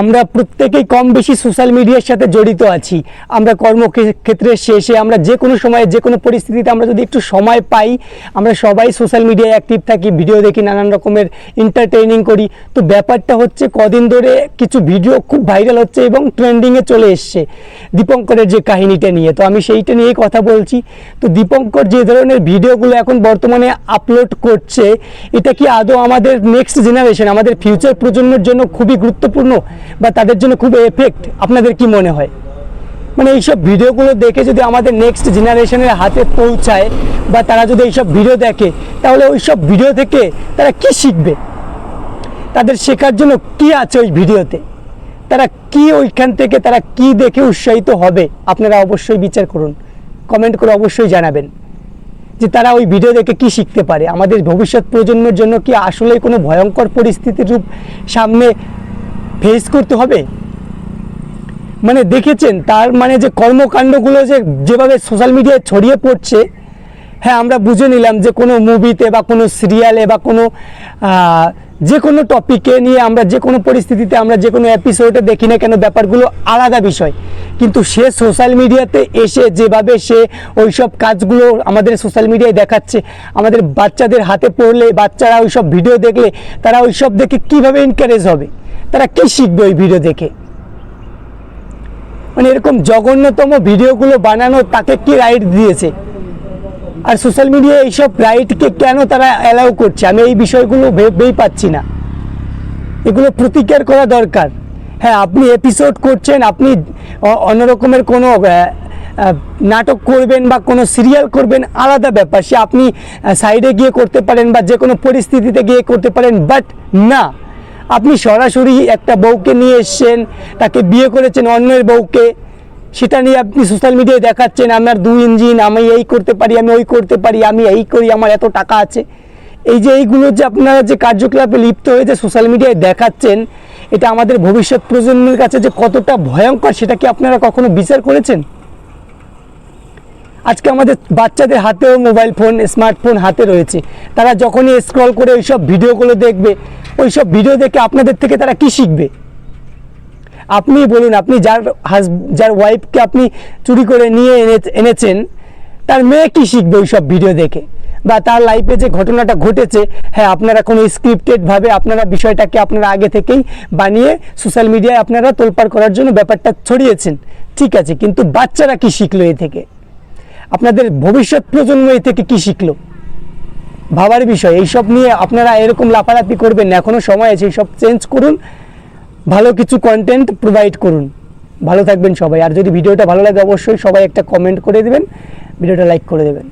আমরা প্রত্যেকেই কম বেশি সোশ্যাল মিডিয়ার সাথে জড়িত আছি। আমরা কর্মক্ষেত্রের শেষে আমরা যে কোনো সময়ে, যে কোনো পরিস্থিতিতে আমরা যদি একটু সময় পাই, আমরা সবাই সোশ্যাল মিডিয়ায় অ্যাক্টিভ থাকি ভিডিও দেখি, নানান রকমের এন্টারটেইনিং করি। তো ব্যাপারটা হচ্ছে কদিন ধরে কিছু ভিডিও খুব ভাইরাল হচ্ছে এবং ট্রেন্ডিংয়ে চলে এসছে দীপঙ্করের যে কাহিনীটা নিয়ে। তো আমি সেইটা নিয়েই কথা বলছি। তো দীপঙ্কর যে ধরনের ভিডিওগুলো এখন বর্তমানে আপলোড করছে, এটা কি আদৌ আমাদের নেক্সট জেনারেশন আমাদের ফিউচার প্রজন্মের জন্য খুবই গুরুত্বপূর্ণ? বা তাদের জন্য খুব এফেক্ট আপনাদের কি মনে হয়? মানে এইসব ভিডিওগুলো দেখে যদি আমাদের নেক্সট জেনারেশনের হাতে পৌঁছায় বা তারা যদি এইসব ভিডিও দেখে, তাহলে ওই সব ভিডিও থেকে তারা কি শিখবে? তাদের শেখার জন্য কি আছে ওই ভিডিওতে? তারা কি ওইখান থেকে তারা কি দেখে উৎসাহিত হবে? আপনারা অবশ্যই বিচার করুন। কমেন্ট করে অবশ্যই জানাবেন যে তারা ওই ভিডিও দেখে কি শিখতে পারে। আমাদের ভবিষ্যৎ প্রজন্মের জন্য কি আসলে কোনো ভয়ঙ্কর পরিস্থিতির রূপ সামনে ফেস করতে হবে? মানে দেখেছেন, তার মানে যে কর্মকাণ্ডগুলো যে যেভাবে সোশ্যাল মিডিয়ায় ছড়িয়ে পড়ছে হ্যাঁ আমরা বুঝে নিলাম যে কোনো মুভিতে বা কোনো সিরিয়ালে বা কোনো যে কোনো টপিকে নিয়ে আমরা যে কোনো পরিস্থিতিতে আমরা যে কোনো এপিসোডে দেখি না কেন, ব্যাপারগুলো আলাদা বিষয়। কিন্তু সে সোশ্যাল মিডিয়াতে এসে যেভাবে সে ওই সব কাজগুলো আমাদের সোশ্যাল মিডিয়ায় দেখাচ্ছে, আমাদের বাচ্চাদের হাতে পড়লে, বাচ্চারা ওই সব ভিডিও দেখলে, তারা ওই সব দেখে কীভাবে এনকারেজ হবে? তারা কী শিখবে ওই ভিডিও দেখে? মানে এরকম জঘন্যতম ভিডিওগুলো বানানো তাকে কি রাইট দিয়েছে? আর সোশ্যাল মিডিয়ায় এইসব রাইটকে কেন তারা অ্যালাউ করছে? আমি এই বিষয়গুলো ভেবেই পাচ্ছি না। এগুলো প্রতিকার করা দরকার। হ্যাঁ আপনি এপিসোড করছেন, আপনি অন্যরকমের কোনো নাটক করবেন বা কোনো সিরিয়াল করবেন, আলাদা ব্যাপার। সে আপনি সাইডে গিয়ে করতে পারেন বা যে কোনো পরিস্থিতিতে গিয়ে করতে পারেন বাট না। আপনি সরাসরি একটা বউকে নিয়ে এসছেন, তাকে বিয়ে করেছেন অন্যের বউকে, সেটা নিয়ে আপনি সোশ্যাল মিডিয়ায় দেখাচ্ছেন, আমার দুই ইঞ্জিন, আমি এই করতে পারি, আমি ওই করতে পারি, আমি এই করি, আমার এত টাকা আছে। এই যে এইগুলো যে আপনারা যে কার্যকলাপে লিপ্ত হয়ে যে সোশ্যাল মিডিয়ায় দেখাচ্ছেন, এটা আমাদের ভবিষ্যৎ প্রজন্মের কাছে যে কতটা ভয়ঙ্কর, সেটা কি আপনারা কখনো বিচার করেছেন? আজকে আমাদের বাচ্চাদের হাতেও মোবাইল ফোন স্মার্টফোন হাতে রয়েছে। তারা যখনই স্ক্রল করে ওইসব ভিডিওগুলো দেখবে ওইসব ভিডিও দেখে আপনাদের থেকে তারা কি শিখবে? আপনি বলুন, আপনি যার হাজ যার ওয়াইফকে আপনি চুরি করে নিয়ে এনে এনেছেন, তার মেয়ে কি শিখবে ওই সব ভিডিও দেখে? বা তার লাইফে যে ঘটনাটা ঘটেছে হ্যাঁ আপনারা কোনো স্ক্রিপ্টেডভাবে আপনারা বিষয়টাকে আপনারা আগে থেকেই বানিয়ে সোশ্যাল মিডিয়ায় আপনারা তোলপাড় করার জন্য ব্যাপারটা ছড়িয়েছেন। ঠিক আছে, কিন্তু বাচ্চারা কি শিখলো এ থেকে? আপনাদের ভবিষ্যৎ প্রজন্ম এ থেকে কি শিখলো? ভাবার বিষয়, এইসব নিয়ে আপনারা এরকম লাফালাফি করবেন না। এখনও সময় আছে, এইসব চেঞ্জ করুন, ভালো কিছু কন্টেন্ট প্রোভাইড করুন। ভালো থাকবেন সবাই। আর যদি ভিডিওটা ভালো লাগে, অবশ্যই সবাই একটা কমেন্ট করে দেবেন, ভিডিওটা লাইক করে দেবেন।